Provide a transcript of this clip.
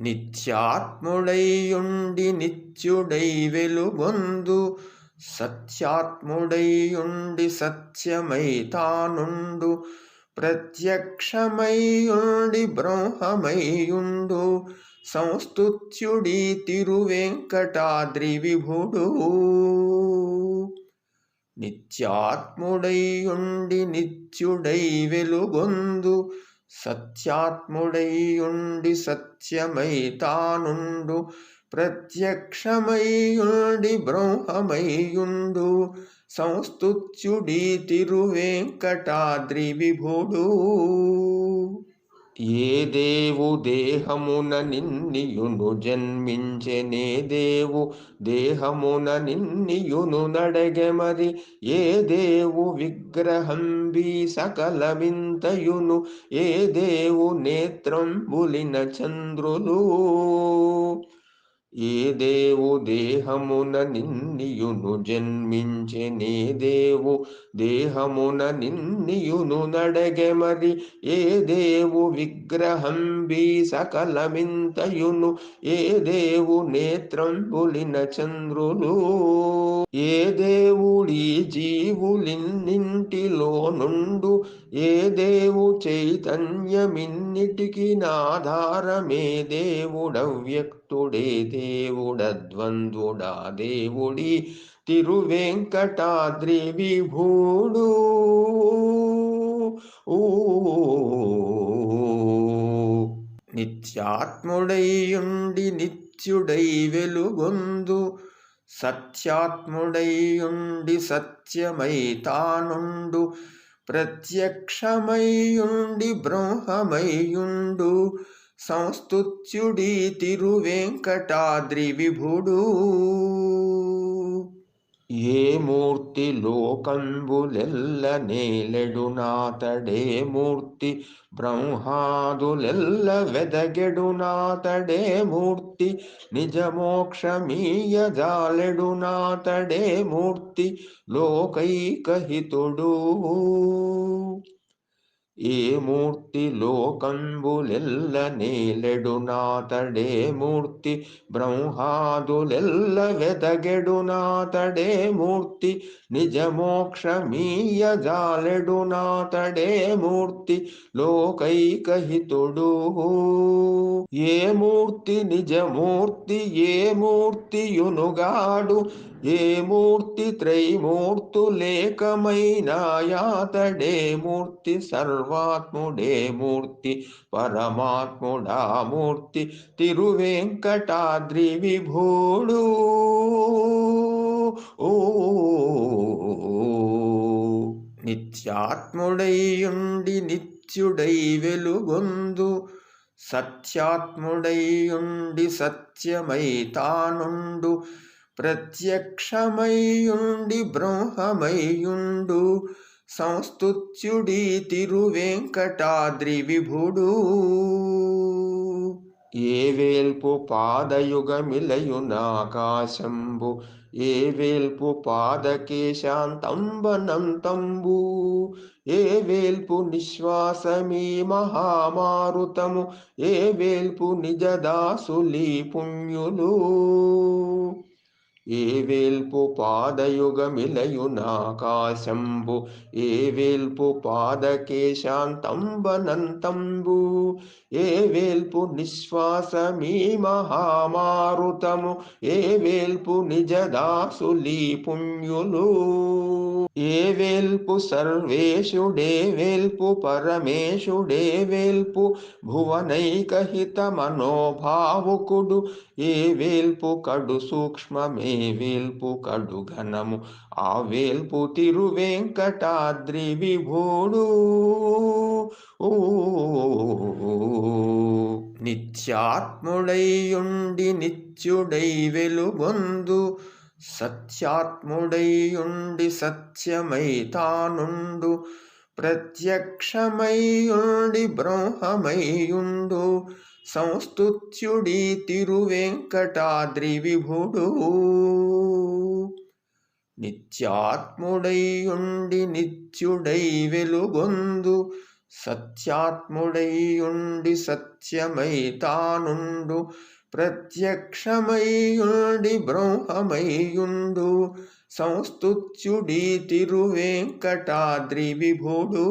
నిత్యాత్ముడైయుండి నిత్యుడై వెలుగొందు సత్యాత్ముడైయుండి సత్యమై తానుండు ప్రత్యక్షమైయుండి బ్రహ్మమైయుండు సంస్తుత్యుడి తిరువెంకటాద్రి విభుడు నిత్యాత్ముడైయుండి నిత్యుడై వెలుగొందు సత్యాత్ముడైయుండి సత్యమై తానుండు ప్రత్యక్షమైయుండి బ్రహ్మమైయుండు సంస్తుత్యుడి తిరువేంకటాద్రి విభుడు. ఏ దేవు దేహమున నిన్నియును జన్మించెనే దేవు దేహమున నిన్నియును నడగెమరి ఏ దేవు విగ్రహం బి సకలమింతయును ఏ దేవు నేత్రంబులిన చంద్రులు. ఏ దేవు దేహమున నిన్నియును జన్మించెనే దేవు దేహమున నిన్నియును నడగెమరి ఏ దేవు విగ్రహం బి సకలమింతయును ఏ దేవు నేత్రం పులిన చంద్రులు. ఏ దేవుడి జీవులిన్నింటిలో నుండు ఏ దేవు చైతన్యమిన్నిటికి నాధారమే దేవుడవ్యక్తుడే దేవుడద్వంద్వుడా దేవుడి తిరువెంకటాద్రి విభూడు. నిత్యాత్ముడైయుండి నిత్యుడై వెలుగొందు. సత్యాత్ముడైయుండి సత్యమై తానుండు. ప్రత్యక్షమైయుండి బ్రహ్మమైయుండు సంస్తుత్యుడి తిరువెంకటాద్రి విభుడు. ఏ మూర్తి లోకంబులెల్ల నేలెడు నాతడే మూర్తి బ్రహ్మాదులెల్ల వెదగెడు నాతడే మూర్తి నిజమోక్షమీయ జాలెడు నాతడే మూర్తి లోకైకహితుడు. ఏ మూర్తి లోకంబులెల్ల నేలెడు నాతడే మూర్తి బ్రహ్మాదులెల్ల వెదగెడు నాతడే మూర్తి నిజమోక్షమీయ జాలెడు నాతడే మూర్తి లోకైకహితుడు. ఏ మూర్తి నిజమూర్తి ఏ మూర్తియునుగాడు ఏ మూర్తి త్రైమూర్తులేకమైనాయాతడే మూర్తి సర్వాత్ముడే మూర్తి పరమాత్ముడా మూర్తి తిరువెంకటాద్రి విభూడు ఓ నిత్యాత్ముడైయుండి నిత్యుడై వెలుగొందు సత్యాత్ముడైయుండి సత్యమై తానుండు. ప్రత్యక్షమైయుండి బ్రహ్మమైయుండు సంస్తుత్యుడి తిరువెంకటాద్రి విభుడు ఏ వేల్పు పాదయుగమిలయునాకాశంబు ఏ వేల్పు పాదకేశాంతంబనం తంబు ఏ వేల్పు నిశ్వాసమీ మహామారుతము ఏ వేల్పు నిజదాసులీ పుణ్యులు. ఏ వేల్పు పాదయుగమిలయునాకాశంబు ఏ వేల్పు పాదకేశాంతంబనంతంబు ఏ వేల్పు నిశ్వాసమీ మహామారుతము ఏ వేల్పు నిజదాసులీ పుణ్యులు ఏ సర్వేషు సర్వేశుడే వేల్పు పరమేశుడే వేల్పు భువనైకహిత మనోభావుకుడు ఏ వేల్పు కడు సూక్ష్మమే వేల్పు కడు ఘనము ఆ వేల్పు తిరువెంకటాద్రి విభూడు. ఓ నిత్యాత్ముడైయుండి నిత్యుడై వెలుగొందు సత్యాత్ముడైయుండి సత్యమై తానుండు ప్రత్యక్షమైయుండి బ్రహ్మమైయుండు సంస్తుత్యుడి తిరువెంకటాద్రి విభుడు నిత్యాత్ముడైయుండి నిత్యుడై వెలుగొందు సత్యాత్ముడైయుండి సత్యమై తానుండు ప్రత్యక్షమయ్యుండి బ్రహ్మమయ్యుండు సంస్తుత్యుడి తిరువేంకటాద్రి విభుడు.